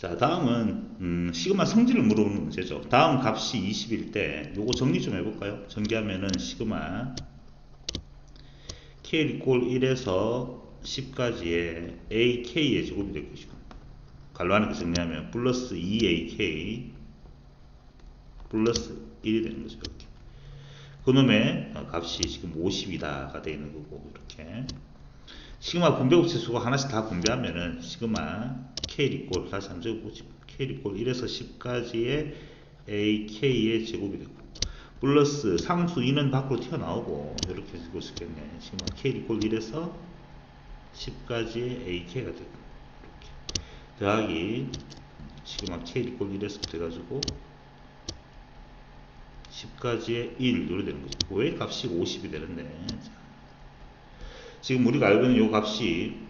자, 다음은 음, 시그마 성질을 물어보는 문제죠. 다음 값이 20일 때 요거 정리 좀 해볼까요? 전개하면은 시그마 k 이꼴 1에서 10까지의 ak의 제곱이 될 것이고 갈로 안에 정리하면 플러스 2ak 플러스 1이 되는 거죠. 이렇게. 그놈의 어, 값이 지금 50이다가 되어 있는 거고 이렇게 시그마 분배곱체 수가 하나씩 다 분배하면은 시그마 k 이꼴 다시 한번 적어보지 k 이꼴 1에서 10까지의 ak의 제곱이 되고 플러스 상수 2는 밖으로 튀어나오고 이렇게 쓰고 있겠네. 시그마 k 이꼴 1에서 10까지의 ak가 되고 이렇게. 더하기 시그마 k 이꼴 1에서 돼가지고 10까지의 1 이렇게 되는 거죠 왜 값이 50이 되는데? 자. 지금 우리가 알고 있는 요 값이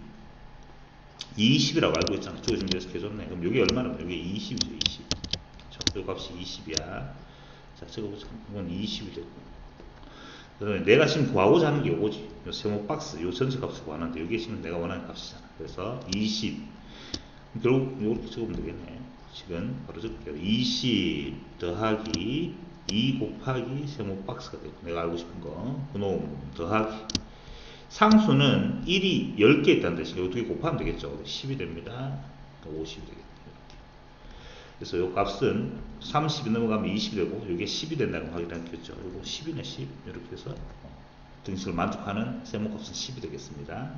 20이라고 알고 있잖아. 쪽에 좀 해줬네. 그럼 여기 얼마나? 여기 20이죠, 20. 저, 요 값이 20이야. 자, 적어보자. 이건 20이 되고. 그다음에 내가 지금 구하고자 하는 게 요거지. 요 세모 박스, 요 전체 값을 구하는데, 여기 지금 내가 원하는 값이잖아. 그래서 20. 결국 요렇게 적으면 되겠네. 지금 바로 적을게요. 20 더하기 2 곱하기 세모 박스가 되고, 내가 알고 싶은 거. 그놈 더하기. 상수는 1이 10개 있다는 뜻이에요. 어떻게 곱하면 되겠죠? 10이 됩니다. 50이 되겠네요. 이렇게. 그래서 이 값은 30이 넘어가면 20이 되고, 이게 10이 된다는 거 확인하겠죠. 이거 10이네, 10. 이렇게 해서 등식을 만족하는 세모값은 10이 되겠습니다.